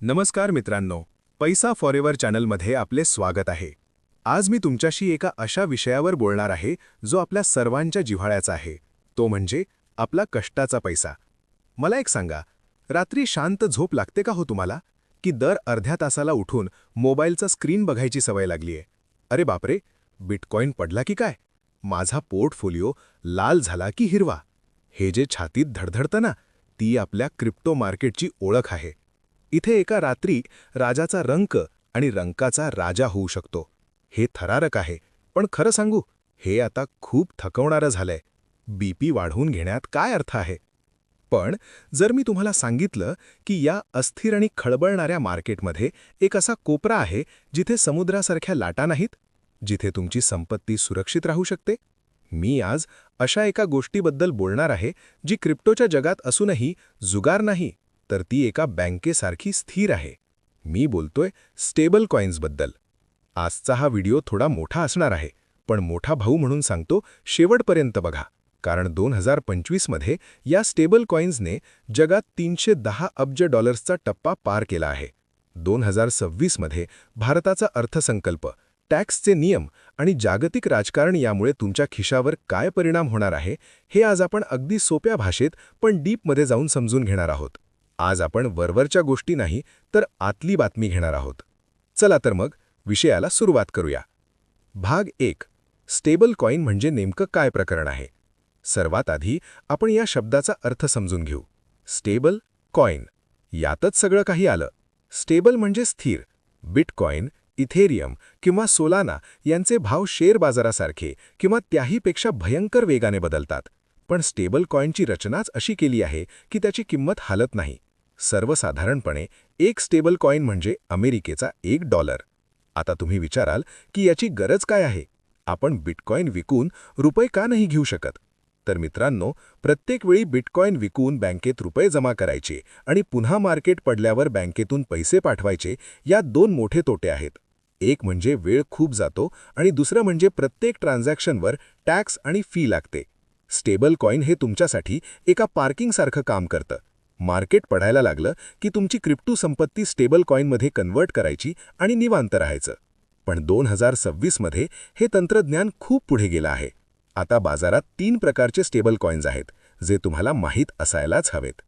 नमस्कार मित्रांनो पैसा फॉरेवर चॅनलमध्ये आपले स्वागत आहे. आज मी तुमच्याशी एका अशा विषयावर बोलणार आहे जो आपल्या सर्वांच्या जिव्हाळ्याचा आहे. तो म्हणजे आपला कष्टाचा पैसा. मला एक सांगा रात्री शांत झोप लागते का हो तुम्हाला? की दर अर्ध्या तासाला उठून मोबाईलचा स्क्रीन बघायची सवय लागलीये? अरे बापरे बिटकॉईन पडला की काय? माझा पोर्टफोलिओ लाल झाला की हिरवा. हे जे छातीत धडधडतं ना ती आपल्या क्रिप्टो मार्केटची ओळख आहे. इथे एका रात्री राजाचा रंक आणि रंकाचा राजा होऊ शकतो. हे थरारक आहे पण खरं सांगू हे आता खूप थकवणारं झालंय. बीपी वाढवून घेण्यात काय अर्थ आहे? पण जर मी तुम्हाला सांगितलं की या अस्थिर आणि खळबळणाऱ्या मार्केटमध्ये एक असा कोपरा आहे जिथे समुद्रासारख्या लाटा नाहीत जिथे तुमची संपत्ती सुरक्षित राहू शकते? मी आज अशा एका गोष्टीबद्दल बोलणार आहे जी क्रिप्टोच्या जगात असूनही जुगार नाही तर ती एका बँकेसारखी स्थिर आहे. मी बोलतोय स्टेबल कॉईन्सबद्दल आजचा हा व्हिडिओ थोडा मोठा असणार आहे पण मोठा भाऊ म्हणून सांगतो शेवटपर्यंत बघा कारण दोन हजार पंचवीसमध्ये या स्टेबल कॉईन्सने जगात तीनशे दहा अब्ज डॉलर्सचा टप्पा पार केला आहे. दोन हजार सव्वीसमध्ये भारताचा अर्थसंकल्प टॅक्सचे नियम आणि जागतिक राजकारण यामुळे तुमच्या खिशावर काय परिणाम होणार आहे हे आज आपण अगदी सोप्या भाषेत पण डीपमध्ये जाऊन समजून घेणार आहोत. आज आपण वरवरच्या गोष्टी नाही तर आतली बातमी घेणार आहोत. चला तर मग विषयाला सुरुवात करूया. भाग एक स्टेबल कॉईन म्हणजे नेमकं काय प्रकरण आहे? सर्वात आधी आपण या शब्दाचा अर्थ समजून घेऊ. स्टेबल कॉईन यातच सगळं काही आलं. स्टेबल म्हणजे स्थिर बिटकॉईन इथेरियम किंवा सोलाना यांचे भाव शेअर बाजारासारखे किंवा त्याहीपेक्षा भयंकर वेगाने बदलतात. पण स्टेबल कॉईनची रचनाच अशी केली आहे की त्याची किंमत हालत नाही. सर्वसाधारणपणे एक स्टेबल कॉईन म्हणजे अमेरिकेचा एक डॉलर. आता तुम्ही विचाराल की याची गरज काय आहे? आपण बिटकॉईन विकून रुपये का नाही घेऊ शकत? तर मित्रांनो प्रत्येक वेळी बिटकॉईन विकून बँकेत रुपये जमा करायचे आणि पुन्हा मार्केट पडल्यावर बँकेतून पैसे पाठवायचे या दोन मोठे तोटे आहेत. एक म्हणजे वेळ खूप जातो आणि दुसरं म्हणजे प्रत्येक ट्रान्झॅक्शनवर टॅक्स आणि फी लागते. स्टेबल कॉईन हे तुमच्यासाठी एका पार्किंगसारखं काम करतं. मार्केट पडायला लागलं की तुमची क्रिप्टो संपत्ती स्टेबल कॉईनमध्ये कन्वर्ट करायची आणि निवांत राहायचं. पण दोन हजार सव्वीसमध्ये हे तंत्रज्ञान खूप पुढे गेलं आहे. आता बाजारात तीन प्रकारचे स्टेबल कॉईन्स आहेत जे तुम्हाला माहीत असायलाच हवेत.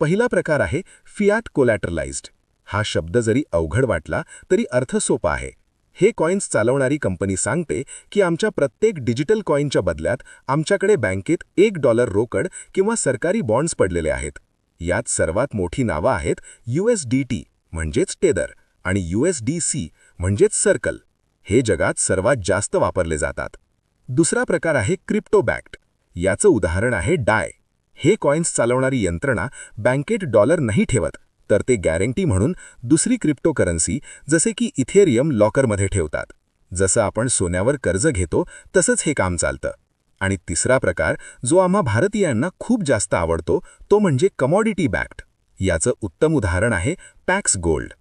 पहिला प्रकार आहे फियाट कोलॅटरलाइज्ड. हा शब्द जरी अवघड वाटला तरी अर्थ सोपा आहे. हे कॉईन्स चालवणारी कंपनी सांगते की आमच्या प्रत्येक डिजिटल कॉईनच्या बदल्यात आमच्याकडे बँकेत एक डॉलर रोकड किंवा सरकारी बॉन्ड्स पडलेले आहेत. यात सर्वात मोठी नावं आहेत यूएसडीटी म्हणजेच टेदर आणि यूएसडीसी म्हणजेच सर्कल. हे जगात सर्वात जास्त वापरले जातात. दुसरा प्रकार आहे क्रिप्टोबॅक्ट. याचं उदाहरण आहे डाय. हे कॉईन्स चालवणारी यंत्रणा बँकेत डॉलर नाही ठेवत तर ते गॅरंटी म्हणून दुसरी क्रिप्टोकरन्सी जसे की इथेरियम लॉकरमध्ये ठेवतात. जसं आपण सोन्यावर कर्ज घेतो तसंच हे काम चालतं. आणि तिसरा प्रकार जो आम्हा भारतीयांना खूप जास्त आवडतो तो म्हणजे कमॉडिटी बॅक्ट याचं उत्तम उदाहरण आहे पॅक्स गोल्ड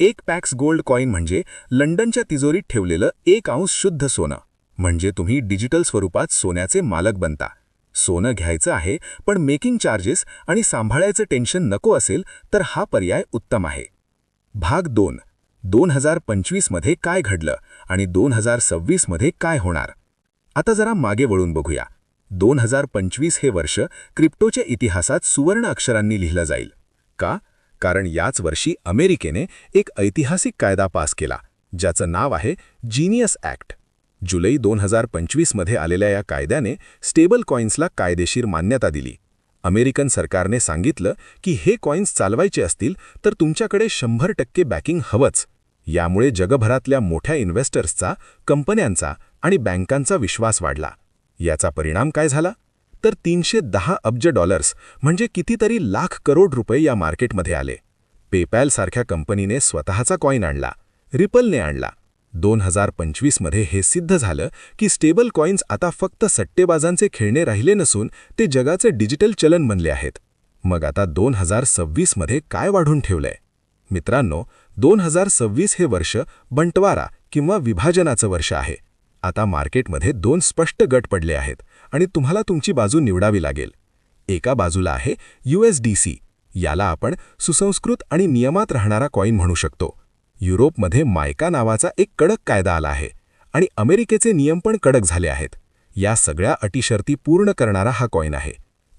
एक पॅक्स गोल्ड कॉईन म्हणजे लंडनच्या तिजोरीत ठेवलेलं एक अंश शुद्ध सोनं. म्हणजे तुम्ही डिजिटल स्वरूपात सोन्याचे मालक बनता. सोनं घ्यायचं आहे पण मेकिंग चार्जेस आणि सांभाळायचं टेन्शन नको असेल तर हा पर्याय उत्तम आहे. भाग दोन. दोन हजार पंचवीसमध्ये काय घडलं आणि दोन हजार सव्वीसमध्ये काय होणार? आता जरा मागे वळून बघूया. दोन हजार पंचवीस हे वर्ष क्रिप्टोच्या इतिहासात सुवर्ण अक्षरांनी लिहिलं जाईल. का? कारण याच वर्षी अमेरिकेने एक ऐतिहासिक कायदा पास केला ज्याचं नाव आहे जीनियस ॲक्ट. जुलै दोन हजार पंचवीसमध्ये आलेल्या या कायद्याने स्टेबल कॉईन्सला कायदेशीर मान्यता दिली. अमेरिकन सरकारने सांगितलं की हे कॉईन्स चालवायचे असतील तर तुमच्याकडे शंभर टक्के बॅकिंग हवंच. यामुळे जगभरातल्या मोठ्या इन्व्हेस्टर्सचा कंपन्यांचा आणि बँकांचा विश्वास वाढला. याचा परिणाम काय झाला? तर तीनशे दहा अब्ज डॉलर्स म्हणजे कितीतरी लाख करोड रुपये या मार्केटमध्ये आले. पेपॅल सारख्या कंपनीने स्वतःचा कॉईन आणला. रिपलने आणला. दोन हजार पंचवीसमध्ये हे सिद्ध झालं की स्टेबल कॉईन्स आता फक्त सट्टेबाजांचे खेळणे राहिले नसून ते जगाचे डिजिटल चलन बनले आहेत. मग आता दोन हजार सव्वीसमध्ये काय वाढून ठेवलंय? मित्रांनो दोन हजार सव्वीस हे वर्ष बंटवारा किंवा विभाजनाचं वर्ष आहे. आता मार्केटमध्ये दोन स्पष्ट गट पडले आहेत आणि तुम्हाला तुमची बाजू निवडावी लागेल. एका बाजूला आहे यूएसडीसी याला आपण सुसंस्कृत आणि नियमात राहणारा कॉईन म्हणू शकतो. युरोपमध्ये मायका नावाचा एक कडक कायदा आला आहे आणि अमेरिकेचे नियम पण कडक झाले आहेत. या सगळ्या अटीशर्ती पूर्ण करणारा हा कॉईन आहे.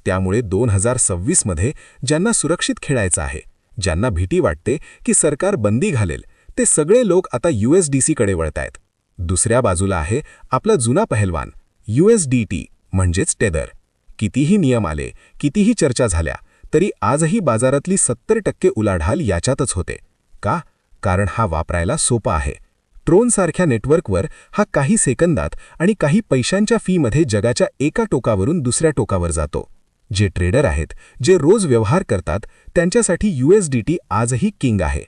त्यामुळे दोन हजार सव्वीसमध्ये ज्यांना सुरक्षित खेळायचं आहे ज्यांना भीती वाटते की सरकार बंदी घालेल ते सगळे लोक आता यूएसडीसीकडे वळतायत. दुसऱ्या बाजूला आहे आपला जुना पहलवान यूएसडीटी म्हणजेच टेदर. कितीही नियम आले कितीही चर्चा झाल्या तरी आजही बाजारातली सत्तर टक्के उलाढाल याच्यातच होते. का? कारण हा वापरायला सोपा आहे. ट्रोनसारख्या नेटवर्कवर हा काही सेकंदात आणि काही पैशांच्या फीमध्ये जगाच्या एका टोकावरून दुसऱ्या टोकावर जातो. जे ट्रेडर आहेत जे रोज व्यवहार करतात त्यांच्यासाठी यूएसडीटी आजही किंग आहे.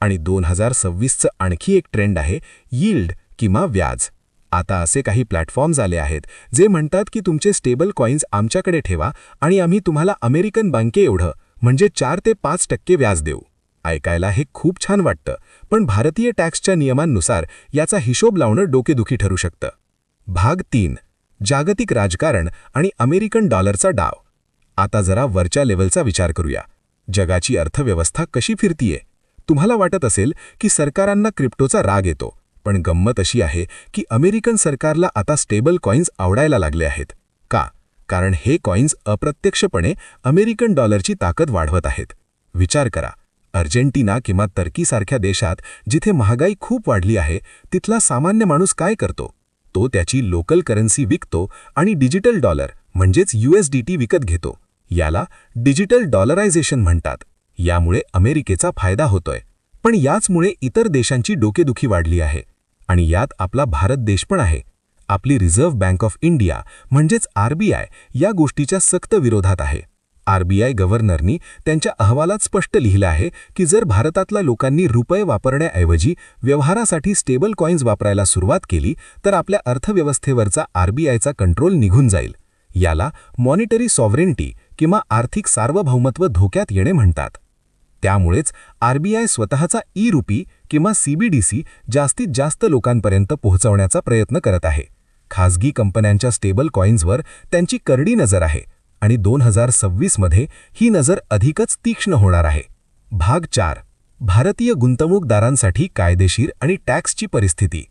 आणि दोन हजार सव्वीसचं आणखी एक ट्रेंड आहे यील्ड किंवा व्याज. आता असे काही प्लॅटफॉर्म्स आले आहेत जे म्हणतात की तुमचे स्टेबल कॉईन्स आमच्याकडे ठेवा आणि आम्ही तुम्हाला अमेरिकन बँके एवढं म्हणजे चार ते पाच टक्के व्याज देऊ. ऐकायला हे खूप छान वाटतं पण भारतीय टॅक्सच्या नियमांनुसार याचा हिशोब लावणं डोकेदुखी ठरू शकतं. भाग तीन जागतिक राजकारण आणि अमेरिकन डॉलरचा डाव. आता जरा वरच्या लेवलचा विचार करूया. जगाची अर्थव्यवस्था कशी फिरतीये? तुम्हाला वाटत असेल की सरकारांना क्रिप्टोचा राग येतो पण गंमत अशी आहे की अमेरिकन सरकारला आता स्टेबल कॉईन्स आवडायला लागले आहेत. का? कारण हे कॉईन्स अप्रत्यक्षपणे अमेरिकन डॉलरची ताकद वाढवत आहेत. विचार करा. अर्जेंटिना किंवा तर्कीसारख्या देशात जिथे महागाई खूप वाढली आहे तिथला सामान्य माणूस काय करतो? तो त्याची लोकल करन्सी विकतो आणि डिजिटल डॉलर म्हणजेच यूएसडीटी विकत घेतो. याला डिजिटल डॉलरायझेशन म्हणतात. यामुळे अमेरिकेचा फायदा होतोय. पण याचमुळे इतर देशांची डोकेदुखी वाढली आहे. आणि यात आपला भारत देश पण आहे. आपली रिझर्व्ह बँक ऑफ इंडिया म्हणजेच आरबीआय या गोष्टीच्या सक्त विरोधात आहे. आरबीआय गव्हर्नरनी त्यांच्या अहवालात स्पष्ट लिहिलं आहे की जर भारतातल्या लोकांनी रुपये वापरण्याऐवजी व्यवहारासाठी स्टेबल कॉईन्स वापरायला सुरुवात केली तर आपल्या अर्थव्यवस्थेवरचा आरबीआयचा कंट्रोल निघून जाईल. याला मॉनिटरी सॉव्हरेन्टी किंवा आर्थिक सार्वभौमत्व धोक्यात येणे म्हणतात. त्यामुळेच आरबीआय स्वतःचा ई रुपी किंवा सीबीडीसी जास्तीत जास्त लोकांपर्यंत पोहोचवण्याचा प्रयत्न करत आहे. खासगी कंपन्यांच्या स्टेबल कॉईन्सवर त्यांची करडी नजर आहे आणि दोन हजार सव्वीसमध्ये ही नजर अधिकच तीक्ष्ण होणार आहे. भाग चार. भारतीय गुंतवणूकदारांसाठी कायदेशीर आणि टॅक्सची परिस्थिती.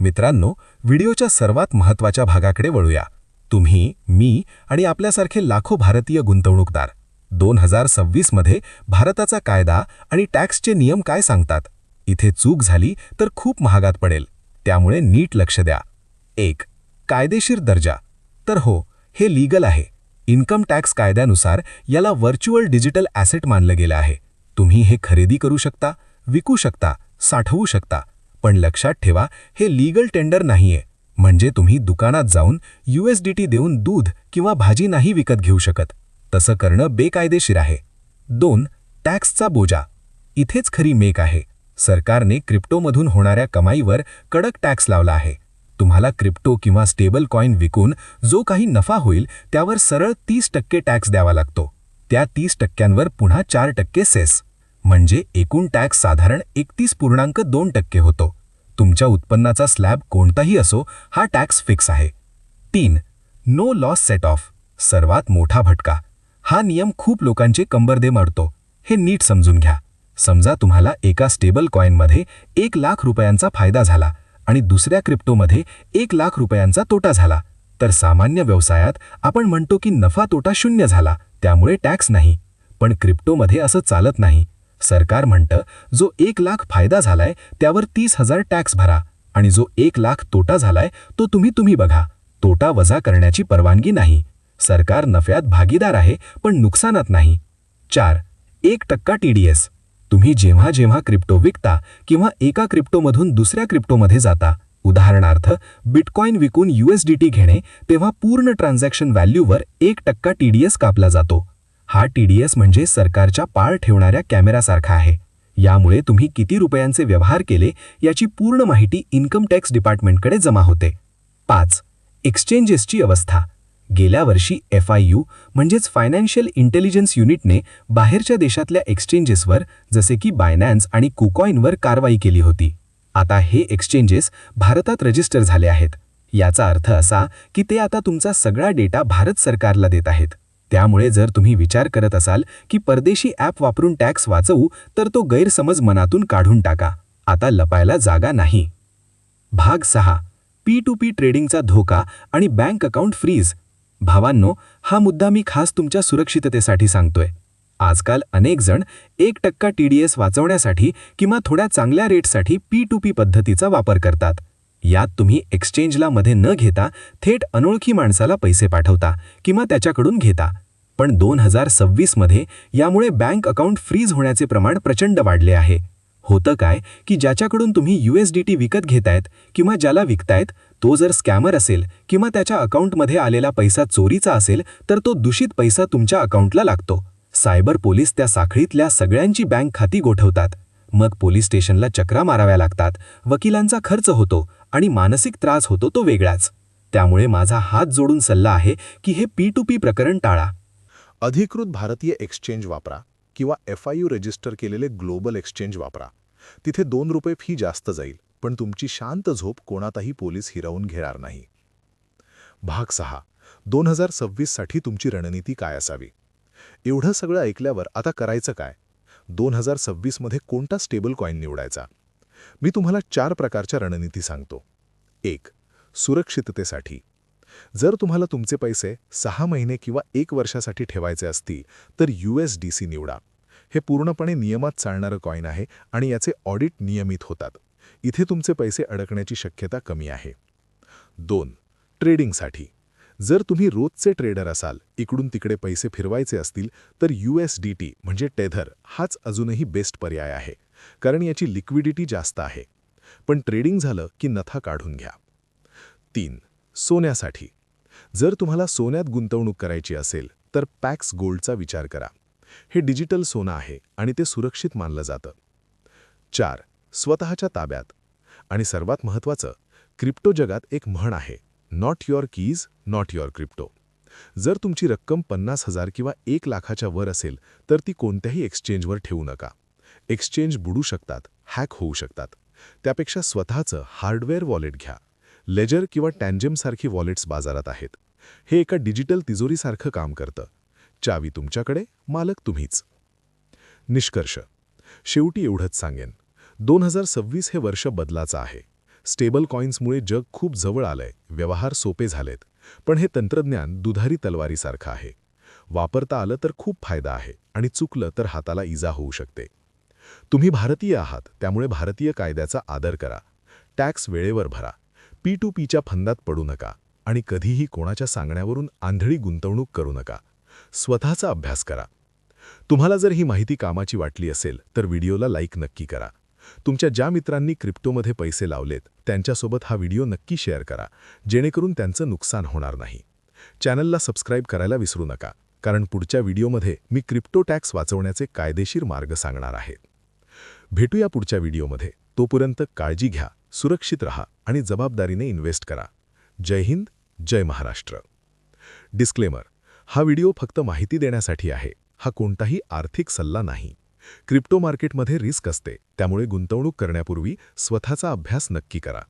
मित्रांनो व्हिडिओच्या सर्वात महत्त्वाच्या भागाकडे वळूया. तुम्ही मी आणि आपल्यासारखे लाखो भारतीय गुंतवणूकदार. दोन हजार सव्वीसमध्ये भारताचा कायदा आणि टॅक्सचे नियम काय सांगतात? इथे चूक झाली तर खूप महागात पडेल. त्यामुळे नीट लक्ष द्या. एक कायदेशीर दर्जा. तर हो हे लीगल आहे. इन्कम टॅक्स कायद्यानुसार याला व्हर्च्युअल डिजिटल ॲसेट मानलं गेलं आहे. तुम्ही हे खरेदी करू शकता विकू शकता साठवू शकता. पण लक्षात ठेवा हे लीगल टेंडर नाहीये. म्हणजे तुम्ही दुकानात जाऊन यूएसडीटी देऊन दूध किंवा भाजी नाही विकत घेऊ शकत. तसं करणं बेकायदेशीर आहे. दोन टॅक्सचा बोजा. इथेच खरी मेक आहे. सरकारने क्रिप्टोमधून होणाऱ्या कमाईवर कडक टॅक्स लावला आहे. तुम्हाला क्रिप्टो किंवा स्टेबल कॉईन विकून जो काही नफा होईल त्यावर सरळ तीस टक्के टॅक्स द्यावा लागतो. त्या तीस टक्क्यांवर पुन्हा चार टक्के सेस. म्हणजे एकूण टॅक्स साधारण एकतीस पूर्णांक दोन टक्के होतो. तुमच्या उत्पन्नाचा स्लॅब कोणताही असो हा टॅक्स फिक्स आहे. तीन नो लॉस सेट ऑफ. सर्वात मोठा भटका. हा नियम खूप लोकांचे कंबरदे मारतो. हे नीट समजून घ्या. समजा तुम्हाला एका स्टेबल कॉईनमध्ये एक लाख रुपयांचा फायदा झाला आणि दुसऱ्या क्रिप्टोमध्ये एक लाख रुपयांचा तोटा झाला. तर सामान्य व्यवसायात आपण म्हणतो की नफा तोटा शून्य झाला. त्यामुळे टॅक्स नाही. पण क्रिप्टोमध्ये असं चालत नाही. सरकार म्हणतं जो एक लाख फायदा झालाय त्यावर तीस हजार टॅक्स भरा. आणि जो एक लाख तोटा झालाय तो तुम्ही तुम्ही बघा. तोटा वजा करण्याची परवानगी नाही. सरकार नफ्यात भागीदार आहे पण नुकसानात नाही. चार एक टक्का टीडीएस तुम्ही जेव्हा जेव्हा क्रिप्टो विकता किंवा एका क्रिप्टोमधून दुसऱ्या क्रिप्टोमध्ये जाता उदाहरणार्थ बिटकॉईन विकून यूएसडीटी घेणे तेव्हा पूर्ण ट्रान्झॅक्शन व्हॅल्यूवर एक टक्का टीडीएस कापला जातो. हा टीडीएस म्हणजे सरकारच्या पाळ ठेवणाऱ्या कॅमेरासारखा आहे. यामुळे तुम्ही किती रुपयांचे व्यवहार केले याची पूर्ण माहिती इन्कम टॅक्स डिपार्टमेंटकडे जमा होते. पाच एक्सचेंजेसची अवस्था. गेल्या वर्षी एफ आय यू म्हणजेच फायनान्शियल इंटेलिजन्स युनिटने बाहेरच्या देशातल्या एक्सचेंजेसवर जसे की बायनॅन्स आणि कुकॉईनवर कारवाई केली होती. आता हे एक्सचेंजेस भारतात रजिस्टर झाले आहेत. याचा अर्थ असा की ते आता तुमचा सगळा डेटा भारत सरकारला देत आहेत. त्यामुळे जर तुम्ही विचार करत असाल की परदेशी ॲप वापरून टॅक्स वाचवू तर तो गैरसमज मनातून काढून टाका. आता लपायला जागा नाही. भाग सहा. पी टू पी ट्रेडिंगचा धोका आणि बँक अकाउंट फ्रीज. भावांनो हा मुद्दा मी खास तुमच्या सुरक्षिततेसाठी सांगतोय. आजकाल अनेक जण एक टक्का टी डी एस वाचवण्यासाठी किंवा थोड्या चांगल्या रेटसाठी पी टू पी पद्धतीचा वापर करतात. यात तुम्ही एक्सचेंजला मध्ये न घेता थेट अनोळखी माणसाला पैसे पाठवता किंवा त्याच्याकडून घेता. पण दोन हजार सव्वीसमध्ये यामुळे बँक अकाउंट फ्रीज होण्याचे प्रमाण प्रचंड वाढले आहे. होतं काय की ज्याच्याकडून तुम्ही यू एस डी टी विकत घेतायत किंवा ज्याला विकतायत तो जर स्कॅमर असेल किंवा त्याच्या अकाउंटमध्ये आलेला पैसा चोरीचा असेल तर तो दूषित पैसा तुमच्या अकाउंटला लागतो. सायबर पोलीस त्या साखळीतल्या सगळ्यांची बँक खाती गोठवतात. मग पोलीस स्टेशनला चक्रा माराव्या लागतात. वकिलांचा खर्च होतो आणि मानसिक त्रास होतो तो वेगळाच. त्यामुळे माझा हात जोडून सल्ला आहे की हे पी टू पी प्रकरण टाळा. अधिकृत भारतीय एक्सचेंज वापरा किंवा एफ आय यू रजिस्टर केलेले ग्लोबल एक्सचेंज वापरा. तिथे दोन रुपये फी जास्त जाईल. पण तुमची शांत झोप कोणातही पोलीस हिरावून घेणार नाही. भाग सहा. दोन हजार सव्वीससाठी तुमची रणनीती काय असावी? एवढं सगळं ऐकल्यावर आता करायचं काय? दोन हजार सव्वीसमध्ये कोणता स्टेबल कॉईन निवडायचा? मी तुम्हाला चार प्रकारच्या रणनीती सांगतो. एक सुरक्षिततेसाठी. जर तुम्हाला तुमचे पैसे सहा महिने किंवा एक वर्षासाठी ठेवायचे असतील तर यू एस डी सी निवडा. हे पूर्णपणे नियमात चालणारं कॉईन आहे आणि याचे ऑडिट नियमित होतात. इथे तुमचे पैसे अडकण्याची शक्यता कमी आहे. दोन ट्रेडिंगसाठी. जर तुम्ही रोजचे ट्रेडर असाल इकडून तिकडे पैसे फिरवायचे असतील तर यू एस डी टी म्हणजे टेधर हाच अजूनही बेस्ट पर्याय आहे कारण याची लिक्विडिटी जास्त आहे. पण ट्रेडिंग झालं की नथा काढून घ्या. तीन सोन्यासाठी. जर तुम्हाला सोन्यात गुंतवणूक करायची असेल तर पॅक्स गोल्डचा विचार करा. हे डिजिटल सोनं आहे आणि ते सुरक्षित मानलं जातं. चार स्वतःच्या ताब्यात. आणि सर्वात महत्त्वाचं क्रिप्टो जगात एक म्हण आहे not your keys not your crypto जर तुमची रक्कम पन्नास हजार किंवा एक लाखाच्या वर असेल तर ती कोणत्याही एक्सचेंजवर ठेवू नका. एक्सचेंज बुडू शकतात हॅक होऊ शकतात. त्यापेक्षा स्वतःचं हार्डवेअर वॉलेट घ्या. लेजर किंवा टँजेमसारखी वॉलेट्स बाजारात आहेत. हे एका डिजिटल तिजोरीसारखं काम करतं. चावी तुमच्याकडे मालक तुम्हीच. निष्कर्ष. शेवटी एवढंच सांगेन. दोन हजार सव्वीस हे वर्ष बदलाचं आहे. स्टेबल कॉईन्समुळे जग खूप जवळ आलंय. व्यवहार सोपे झालेत. पण हे तंत्रज्ञान दुधारी तलवारीसारखं आहे. वापरता आलं तर खूप फायदा आहे आणि चुकलं तर हाताला इजा होऊ शकते. तुम्ही भारतीय आहात त्यामुळे भारतीय कायद्याचा आदर करा. टॅक्स वेळेवर भरा. पी टू पीच्या फंदात पडू नका आणि कधीही कोणाच्या सांगण्यावरून आंधळी गुंतवणूक करू नका. स्वतःचा अभ्यास करा. तुम्हाला जर ही माहिती कामाची वाटली असेल तर व्हिडिओला लाईक नक्की करा. तुमच्या ज्या मित्रांनी क्रिप्टोमध्ये पैसे लावलेत त्यांच्यासोबत हा व्हिडिओ नक्की शेअर करा. जेणेकरून त्यांचं नुकसान होणार नाही. चॅनलला सबस्क्राईब करायला विसरू नका कारण पुढच्या व्हिडिओमध्ये मी क्रिप्टो टॅक्स वाचवण्याचे कायदेशीर मार्ग सांगणार आहे. भेटूया पुढच्या व्हिडिओमध्ये. तोपर्यंत काळजी घ्या सुरक्षित रहा आणि जबाबदारीने इन्व्हेस्ट करा. जय हिंद जय महाराष्ट्र. डिस्क्लेमर हा व्हिडिओ फक्त माहिती देण्यासाठी आहे हा कोणताही आर्थिक सल्ला नाही. क्रिप्टो मार्केटमध्ये रिस्क असते. त्यामुळे गुंतवणूक करण्यापूर्वी स्वतःचा अभ्यास नक्की करा.